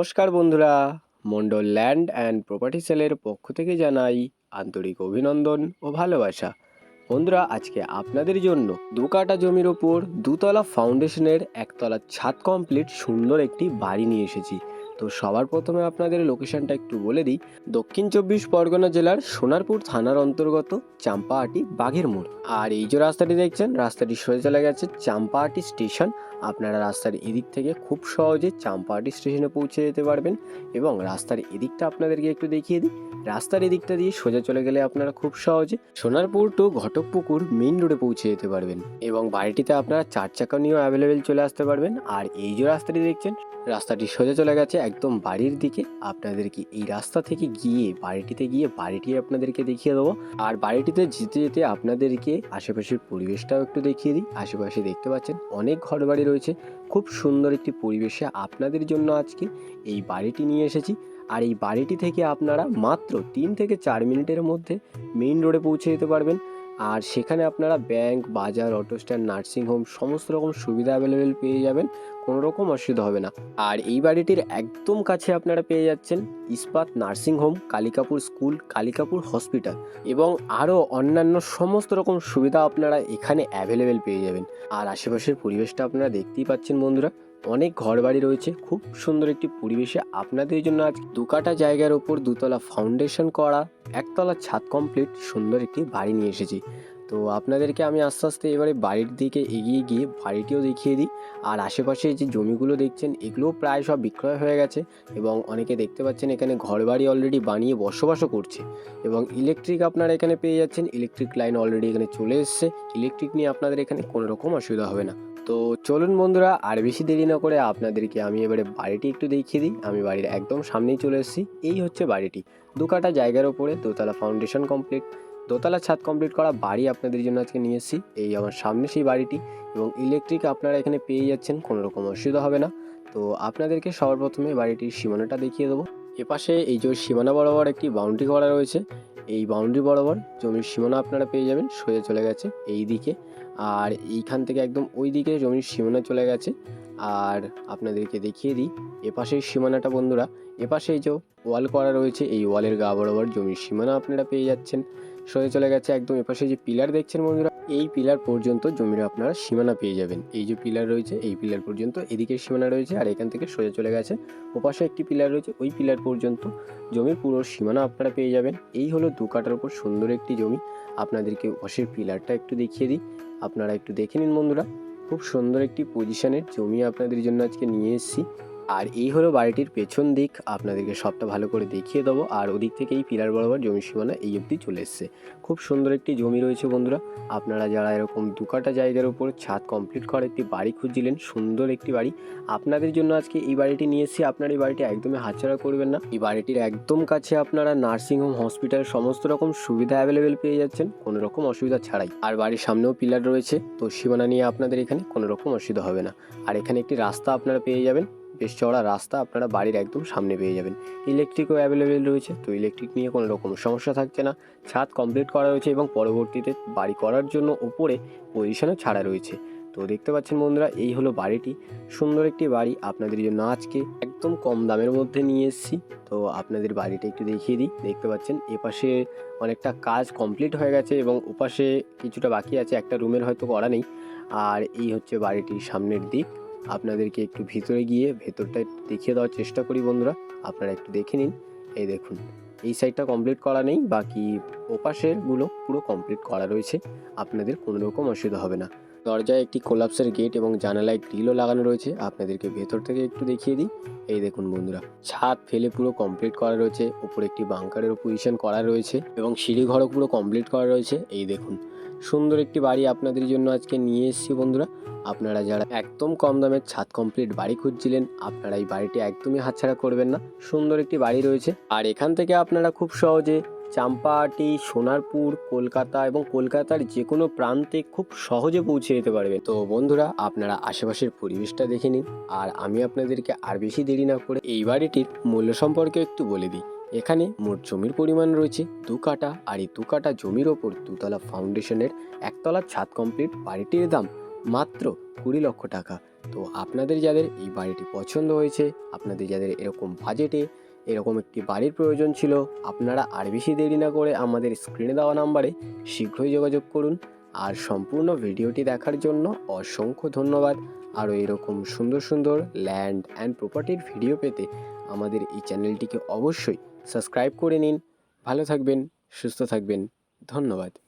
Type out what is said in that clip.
নমস্কার বন্ধুরা, Mondal land and property সেলের পক্ষ থেকে জানাই আন্তরিক অভিনন্দন ও ভালোবাসা। বন্ধুরা, আজকে আপনাদের জন্য দু কাটা জমির ওপর দুতলা ফাউন্ডেশনের একতলা ছাদ কমপ্লিট সুন্দর একটি বাড়ি নিয়ে এসেছি। তো সবার প্রথমে আপনাদের লোকেশনটা একটু বলে দিই। দক্ষিণ চব্বিশ পরগনা জেলার সোনারপুর থানার অন্তর্গত চাম্পাহাটি বাঘের মোড়। আর এই যে রাস্তাটি দেখছেন, রাস্তাটি সরে চলে গেছে চাম্পাহাটি স্টেশন। আপনারা রাস্তার এদিক থেকে খুব সহজে চাম্পাহাটি স্টেশনে পৌঁছে যেতে পারবেন। এবং রাস্তার এদিকটা আপনাদেরকে একটু দেখিয়ে দিই। রাস্তার এদিকটা দিয়ে সোজা চলে গেলে আপনারা খুব সহজে সোনারপুর টু ঘটকপুকুর মেইন রোডে পৌঁছে যেতে পারবেন। এবং বাড়িটিতে আপনারা চার চাকা নিয়েও অ্যাভেলেবেল চলে আসতে পারবেন। আর এই যে রাস্তাটি দেখছেন, রাস্তাটি সোজা চলে গেছে একদম বাড়ির দিকে। আপনাদেরকে এই রাস্তা থেকে গিয়ে বাড়িটিতে গিয়ে বাড়িটি আপনাদেরকে দেখিয়ে দেবো। আর বাড়িটিতে যেতে যেতে আপনাদেরকে আশেপাশের পরিবেশটাও একটু দেখিয়ে দিই। আশেপাশে দেখতে পাচ্ছেন অনেক ঘর বাড়ি রয়েছে। খুব সুন্দর একটি পরিবেশে আপনাদের জন্য আজকে এই বাড়িটি নিয়ে এসেছি। আর এই বাড়িটি থেকে আপনারা মাত্র তিন থেকে চার মিনিটের মধ্যে মেইন রোডে পৌঁছে যেতে পারবেন। আর সেখানে আপনারা ব্যাংক, বাজার, অটো স্ট্যান্ড নার্সিংহোম সমস্ত রকম সুবিধা অ্যাভেলেবেল পেয়ে যাবেন। কোনো রকম অসুবিধা হবে না। আর এই বাড়িটির একদম কাছে আপনারা পেয়ে যাচ্ছেন Ispat nursing home Kalikapur school, Kalikapur hospital এবং আরও অন্যান্য সমস্ত রকম সুবিধা আপনারা এখানে অ্যাভেলেবেল পেয়ে যাবেন। আর আশেপাশের পরিবেশটা আপনারা দেখতেই পাচ্ছেন বন্ধুরা, অনেক ঘরবাড়ি রয়েছে, খুব সুন্দর একটি পরিবেশে। আপনাদের জন্য আজ দু কাটা জায়গার ওপর দুতলা ফাউন্ডেশন করা, একতলা ছাদ কমপ্লিট, সুন্দর একটি বাড়ি নিয়ে এসেছি। তো আপনাদেরকে আমি আস্তে আস্তে এবারে বাড়ির দিকে এগিয়ে গিয়ে বাড়িটিও দেখিয়ে দিই। আর আশেপাশে যে জমিগুলো দেখছেন, এগুলোও প্রায় সব বিক্রয় হয়ে গেছে এবং অনেকে দেখতে পাচ্ছেন এখানে ঘরবাড়ি অলরেডি বানিয়ে বসবাসও করছে এবং ইলেকট্রিক আপনারা এখানে পেয়ে যাচ্ছেন ইলেকট্রিক লাইন অলরেডি এখানে চলে এসছে। ইলেকট্রিক নিয়ে আপনাদের এখানে কোনো রকম অসুবিধা হবে না। তো চলুন বন্ধুরা, আর বেশি দেরি না করে আপনাদেরকে আমি এবারে বাড়িটি একটু দেখিয়ে দিই। আমি বাড়ির একদম সামনেই চলে এসেছি, এই হচ্ছে বাড়িটি। দু কাটা জায়গার ওপরে দোতলা ফাউন্ডেশন কমপ্লিট দোতলা ছাদ কমপ্লিট করা বাড়ি আপনাদের জন্য আজকে নিয়ে এসেছি। এই আমার সামনে সেই বাড়িটি এবং ইলেকট্রিক আপনারা এখানে পেয়ে যাচ্ছেন, কোনো রকম অসুবিধা হবে না। তো আপনাদেরকে সবার প্রথমে বাড়িটির সীমানাটা দেখিয়ে দেবো। এপাশে এই যে সীমানা বরাবর একটি বাউন্ডারি করা রয়েছে। এই বাউন্ডারি বরাবর জমির সীমানা আপনারা পেয়ে যাবেন, সোজা চলে গেছে এই দিকে। আর এইখান থেকে একদম ওই দিকে জমির সীমানা চলে গেছে। আর আপনাদেরকে দেখিয়ে দিই এপাশের সীমানাটা বন্ধুরা, এপাশে এই যে ওয়াল করা রয়েছে, এই ওয়ালের গা বরাবর জমির সীমানা আপনারা পেয়ে যাচ্ছেন। সোজা চলে গেছে একদম এপাশে যে পিলার দেখছেন বন্ধুরা, এই পিলার পর্যন্ত জমির আপনারা সীমানা পেয়ে যাবেন। এই যে পিলার রয়েছে, এই পিলার পর্যন্ত এদিকে সীমানা রয়েছে আর এখান থেকে সোজা চলে গেছে, ওপাশে একটি পিলার রয়েছে, ওই পিলার পর্যন্ত জমির পুরো সীমানা আপনারা পেয়ে যাবেন। এই হলো দু কাটার উপর সুন্দর একটি জমি। আপনাদেরকে ওপাশের পিলারটা একটু দেখিয়ে দিই। আপনারা একটু দেখে নিন বন্ধুরা, খুব সুন্দর একটি পজিশনের জমি আপনাদের জন্য আজকে নিয়ে এসেছি। আর এই হলো বাড়িটির পেছন দিক। আপনাদেরকে সবটা ভালো করে দেখিয়ে দেবো। আর ওদিক থেকে এই পিলার বরাবর জমি সীমানা এই অবধি চলে এসছে। খুব সুন্দর একটি জমি রয়েছে বন্ধুরা। আপনারা যারা এরকম দু কাটা জায়গার উপর ছাদ কমপ্লিট করা একটি বাড়ি খুঁজছিলেন, সুন্দর একটি বাড়ি। আপনাদের জন্য আজকে এই বাড়িটি নিয়ে এসেছি। আপনার এই বাড়িটি একদমই হাতছাড়া করবেন না। এই বাড়িটির একদম কাছে আপনারা নার্সিংহোম হসপিটাল সমস্ত রকম সুবিধা অ্যাভেলেবেল পেয়ে যাচ্ছেন। কোনো রকম অসুবিধা ছাড়াই। আর বাড়ির সামনেও পিলার রয়েছে। তো সীমানা নিয়ে আপনাদের এখানে কোনো রকম অসুবিধা হবে না। আর এখানে একটি রাস্তা আপনারা পেয়ে যাবেন। বেশ চওড়া রাস্তা আপনারা বাড়ির একদম সামনে পেয়ে যাবেন। ইলেকট্রিকও অ্যাভেলেবেল রয়েছে, তো ইলেকট্রিক নিয়ে কোনো রকম সমস্যা থাকছে না। ছাদ কমপ্লিট করা রয়েছে এবং পরবর্তীতে বাড়ি করার জন্য উপরে পজিশনও ছাড়া রয়েছে। তো দেখতে পাচ্ছেন বন্ধুরা, এই হলো বাড়িটি। সুন্দর একটি বাড়ি, আপনাদের জন্য আজকে একদম কম দামের মধ্যে নিয়ে এসেছি। তো আপনাদের বাড়িটা একটু দেখিয়ে দিই। দেখতে পাচ্ছেন, এপাশে অনেকটা কাজ কমপ্লিট হয়ে গেছে এবং ওপাশে কিছুটা বাকি আছে, একটা রুমের হয়তো করা নেই। আর এই হচ্ছে বাড়িটির সামনের দিক। আপনাদেরকে একটু ভিতরে গিয়ে ভেতরটা দেখিয়ে দেওয়ার চেষ্টা করি বন্ধুরা। আপনারা একটু দেখে নিন। এই দেখুন, এই সাইডটা কমপ্লিট করা নেই, বাকি ওপাশেরগুলো পুরো কমপ্লিট করা রয়েছে। আপনাদের কোনো রকম অসুবিধা হবে না। দরজায় একটি কোলাপসের গেট এবং জানালায় গ্রিলও লাগানো রয়েছে। আপনাদেরকে ভেতর থেকে একটু দেখিয়ে দিই। এই দেখুন বন্ধুরা, ছাদ ফেলে পুরো কমপ্লিট করা রয়েছে। উপরে একটি বাংকারের পজিশন করা রয়েছে এবং সিঁড়ি ঘরও পুরো কমপ্লিট করা রয়েছে। এই দেখুন সুন্দর একটি বাড়ি আপনাদের জন্য আজকে নিয়ে এসেছি বন্ধুরা। আপনারা যারা একদম কম দামের ছাদ কমপ্লিট বাড়ি খুঁজছিলেন, আপনারা এই বাড়িটি একদমই হাতছাড়া করবেন না। সুন্দর একটি বাড়ি রয়েছে। আর এখান থেকে আপনারা খুব সহজে চাম্পাহাটি, সোনারপুর, কলকাতা এবং কলকাতার যে কোনো প্রান্তে খুব সহজে পৌঁছে যেতে পারবে তো বন্ধুরা, আপনারা আশেপাশের পরিবেশটা দেখে নিন। আর আমি আপনাদেরকে আর বেশি দেরি না করে এই বাড়িটির মূল্য সম্পর্কে একটু বলে দিই। এখানে মোট জমির পরিমাণ রয়েছে দু কাটা আর এই দু কাটা জমির ওপর দুতলা ফাউন্ডেশনের একতলা ছাদ কমপ্লিট বাড়িটির দাম মাত্র কুড়ি লক্ষ টাকা। তো আপনাদের যাদের এই বাড়িটি পছন্দ হয়েছে, আপনাদের যাদের এরকম বাজেটে এরকম একটি বাড়ির প্রয়োজন ছিল, আপনারা আর বেশি দেরি না করে আমাদের স্ক্রিনে দেওয়া নাম্বারে শীঘ্রই যোগাযোগ করুন। আর সম্পূর্ণ ভিডিওটি দেখার জন্য অসংখ্য ধন্যবাদ। আরও এরকম সুন্দর সুন্দর ল্যান্ড অ্যান্ড প্রপার্টির ভিডিও পেতে আমাদের এই চ্যানেলটিকে অবশ্যই সাবস্ক্রাইব করে নিন। ভালো থাকবেন সুস্থ থাকবেন। ধন্যবাদ।